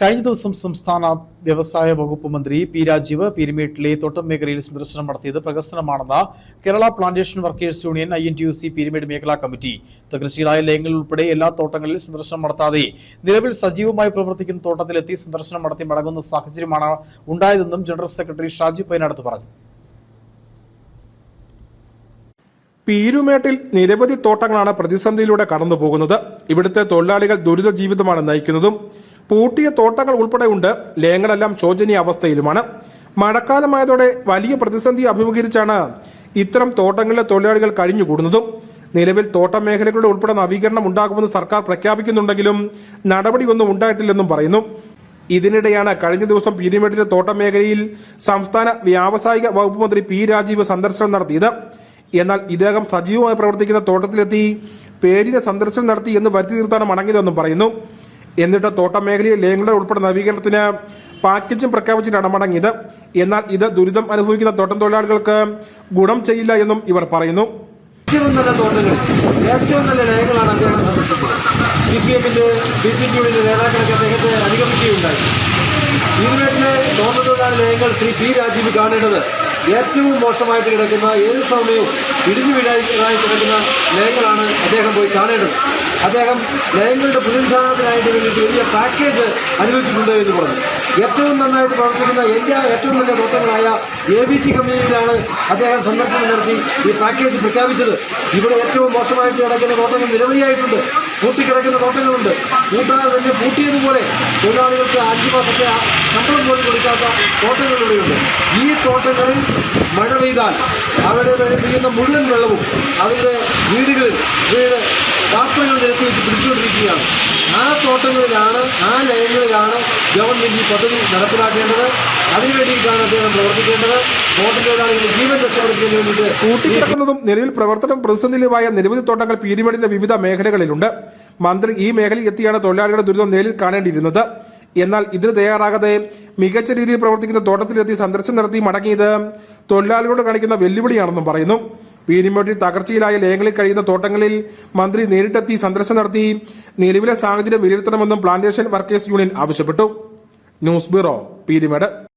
കഴിഞ്ഞ ദിവസം സംസ്ഥാന വ്യവസായ വകുപ്പ് മന്ത്രി പി രാജീവ് പീരുമേട്ടിലെ തോട്ടം മേഖലയിൽ സന്ദർശനം നടത്തിയത് പ്രകസനമാണെന്ന് Kerala plantation workers union I N T U C Peerumedu മേഖലാ കമ്മിറ്റി. തകൃഷിയിലായ ലയങ്ങളിൽ ഉൾപ്പെടെ എല്ലാ തോട്ടങ്ങളിലും സന്ദർശനം നടത്താതെ നിലവിൽ സജീവമായി പ്രവർത്തിക്കുന്ന തോട്ടത്തിലെത്തി സന്ദർശനം നടത്തി മടങ്ങുന്ന സാഹചര്യമാണ് ഉണ്ടായതെന്നും ജനറൽ സെക്രട്ടറി ഷാജി പൈനടുത്ത് പറഞ്ഞു. പീരുമേട്ടിൽ നിരവധി തോട്ടങ്ങളാണ് പ്രതിസന്ധിയിലൂടെ കടന്നുപോകുന്നത്. ഇവിടുത്തെ തൊഴിലാളികൾ ദുരിത ജീവിതമാണ് നയിക്കുന്നതും പൂട്ടിയ തോട്ടങ്ങൾ ഉൾപ്പെടെ ഉണ്ട്. ലയങ്ങളെല്ലാം ശോചനീയ അവസ്ഥയിലുമാണ്. മഴക്കാലമായതോടെ വലിയ പ്രതിസന്ധി അഭിമുഖീകരിച്ചാണ് ഇത്തരം തോട്ടങ്ങളിലെ തൊഴിലാളികൾ കഴിഞ്ഞുകൂടുന്നതും. നിലവിൽ തോട്ടം മേഖലകളുടെ ഉൾപ്പെടെ നവീകരണം ഉണ്ടാകുമെന്ന് സർക്കാർ പ്രഖ്യാപിക്കുന്നുണ്ടെങ്കിലും നടപടിയൊന്നും ഉണ്ടായിട്ടില്ലെന്നും പറയുന്നു. ഇതിനിടെയാണ് കഴിഞ്ഞ ദിവസം പീരിമേട്ടിലെ തോട്ടം മേഖലയിൽ സംസ്ഥാന വ്യാവസായിക വകുപ്പ് മന്ത്രി പി രാജീവ് സന്ദർശനം നടത്തിയത്. എന്നാൽ ഇദ്ദേഹം സജീവമായി പ്രവർത്തിക്കുന്ന തോട്ടത്തിലെത്തി പേരിന് സന്ദർശനം നടത്തി എന്ന് വരുത്തി തീർത്താണ് മടങ്ങിയതെന്നും പറയുന്നു. എന്നിട്ട് തോട്ടം മേഖലയിൽ ലയങ്ങളുടെ ഉൾപ്പെടെ നവീകരണത്തിന് പാക്കേജും പ്രഖ്യാപിച്ചിട്ടാണ് മടങ്ങിയത്. എന്നാൽ ഇത് ദുരിതം അനുഭവിക്കുന്ന തോട്ടം തൊഴിലാളികൾക്ക് ഗുണം ചെയ്യില്ല എന്നും ഇവർ പറയുന്നു. ഏറ്റവും നല്ല തോട്ടങ്ങൾ ഏറ്റവും നല്ല നയങ്ങളാണ് അദ്ദേഹം സന്ദർശിച്ചത് സി പി എമ്മിന്റെ ബി ജെ പിയുടെ നേതാക്കളൊക്കെ അദ്ദേഹത്തെ അനുഗമിക്കുകയുണ്ടായി ഇതിനാട്ടിലെ തോട്ടത്തൊഴിലാളി ലയങ്ങൾ ശ്രീ പി രാജീവ് കാണേണ്ടത് ഏറ്റവും മോശമായിട്ട് കിടക്കുന്ന ഏത് സമയവും ഇടിഞ്ഞു വീഴായി കിടക്കുന്ന ലയങ്ങളാണ് അദ്ദേഹം പോയി കാണേണ്ടത്. അദ്ദേഹം ലയങ്ങളുടെ പുനരുദ്ധാരണത്തിനായിട്ട് വേണ്ടിയിട്ട് വലിയ പാക്കേജ് അനുവദിച്ചിട്ടുണ്ട് എന്ന് പറഞ്ഞു. ഏറ്റവും നന്നായിട്ട് പ്രവർത്തിക്കുന്ന എല്ലാ ഏറ്റവും നല്ല തോട്ടങ്ങളായ എ ബി ടി കമ്പനിയിലാണ് അദ്ദേഹം സന്ദർശനം നടത്തി ഈ പാക്കേജ് പ്രഖ്യാപിച്ചത്. ഇവിടെ ഏറ്റവും മോശമായിട്ട് കിടക്കുന്ന തോട്ടങ്ങൾ നിരവധിയായിട്ടുണ്ട്. പൂട്ടിക്കിടക്കുന്ന തോട്ടങ്ങളുണ്ട്. പൂട്ടാതെ തന്നെ പൂട്ടിയതുപോലെ തൊഴിലാളികൾക്ക് അഞ്ച് മാസത്തെ ശമ്പളം പോലും കൊടുക്കാത്ത തോട്ടങ്ങൾ ഇവിടെയുണ്ട് ഈ തോട്ടങ്ങളിൽ മഴ പെയ്താൽ അവിടെ പെയ്യുന്ന മുഴുവൻ വെള്ളവും അവരുടെ വീടുകളിൽ വീട് പാത്രങ്ങൾ നിരത്തി വെച്ച് പിടിച്ചുകൊണ്ടിരിക്കുകയാണ്. ആ തോട്ടങ്ങളിലാണ് ആ ലയങ്ങളിലാണ് ഗവൺമെന്റ് ഈ പദ്ധതി നടപ്പിലാക്കേണ്ടത്. അതിനുവേണ്ടിയിട്ടാണ് അദ്ദേഹം പ്രവർത്തിക്കേണ്ടത്. തോട്ടം തൊഴിലാളികളുടെ ജീവൻ രക്ഷപ്പെടുത്തുന്നതിന് വേണ്ടിയിട്ട് കൂട്ടിക്കിടക്കുന്നതും നിലവിൽ പ്രവർത്തനം പ്രതിസന്ധിയിലുമായ നിരവധി തോട്ടങ്ങൾ പീരുമേടിന്റെ വിവിധ മേഖലകളിലുണ്ട്. മന്ത്രി ഈ മേഖലയിൽ എത്തിയാണ് തൊഴിലാളികളുടെ ദുരിതം നേരിൽ കാണേണ്ടിയിരുന്നത്. എന്നാൽ ഇതിന് തയ്യാറാകാതെ മികച്ച രീതിയിൽ പ്രവർത്തിക്കുന്ന തോട്ടത്തിലെത്തി സന്ദർശനം നടത്തി മടങ്ങിയത് തൊഴിലാളികളോട് കാണിക്കുന്ന വെല്ലുവിളിയാണെന്നും പറയുന്നു. പീരുമേട്ടിൽ തകർച്ചയിലായ ലയങ്ങളിൽ കഴിയുന്ന തോട്ടങ്ങളിൽ മന്ത്രി നേരിട്ടെത്തി സന്ദർശനം നടത്തി. നിലവിലെ സാഹചര്യം വിലയിരുത്തണമെന്നും പ്ലാന്റേഷൻ വർക്കേഴ്സ് യൂണിയൻ ആവശ്യപ്പെട്ടു. News bureau Peerumedu.